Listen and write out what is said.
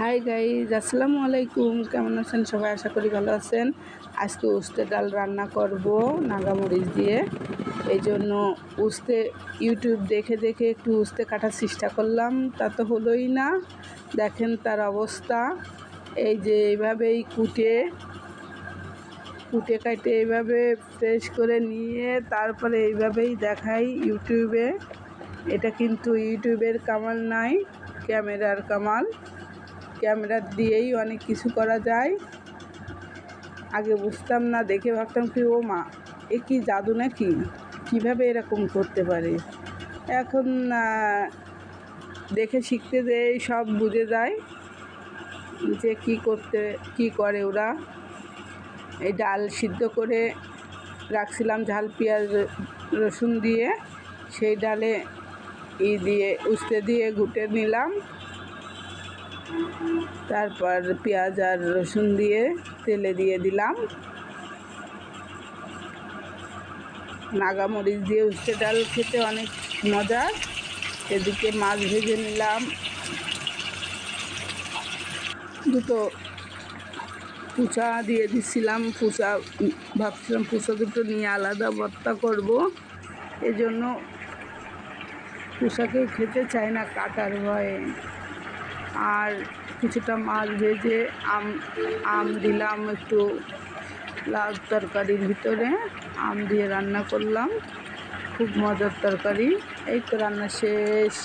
Hi guys আসসালামু আলাইকুম। কেমন আছেন? সবাই আশা করি ভালো আছেন। আজকে উস্তে ডাল রান্না করব নাগামরিচ দিয়ে। এই জন্য উস্তে ইউটিউব দেখে দেখে একটু উস্তে কাটার চেষ্টা করলাম। তা তো হলোই না। দেখেন তার অবস্থা। এই যে এইভাবেই কুটে কুটে কাটে এইভাবে ফ্রেশ করে নিয়ে তারপরে এইভাবেই দেখাই ইউটিউবে এটা কিন্তু ইউটিউবের কামাল নাই, ক্যামেরার কামাল। ক্যামেরা দিয়েই অনেক কিছু করা যায়। আগে বুঝতাম না, দেখে ভাবতাম কি, ও মা, এ কি জাদু নাকি? কীভাবে এরকম করতে পারে? এখন দেখে শিখতে দেয় সব বুঝে যায় যে কি করতে, কি করে ওরা। এই ডাল সিদ্ধ করে রাখছিলাম ঝাল, পেঁয়াজ, রসুন দিয়ে। সেই ডালে ই দিয়ে, উস্তে দিয়ে, ঘুটে নিলাম। তারপর পেঁয়াজ আর রসুন দিয়ে তেলে দিয়ে দিলাম। নাগামরিচ দিয়ে উস্তে ডাল খেতে অনেক মজা। এদিকে মাছ ভেজে নিলাম। দুটো পুচা দিয়ে দিছিলাম, পুচা ভাবছিলাম পুচা দুটো নিয়ে আলাদা ভর্তা করব। এজন্য পুষাকেও খেতে চায় না কাটার ভয়ে। আর কিছুটা মাছ ভেজে আম আম দিলাম একটু লাল তরকারির ভিতরে। আম দিয়ে রান্না করলাম। খুব মজার তরকারি। এই তো রান্না শেষ।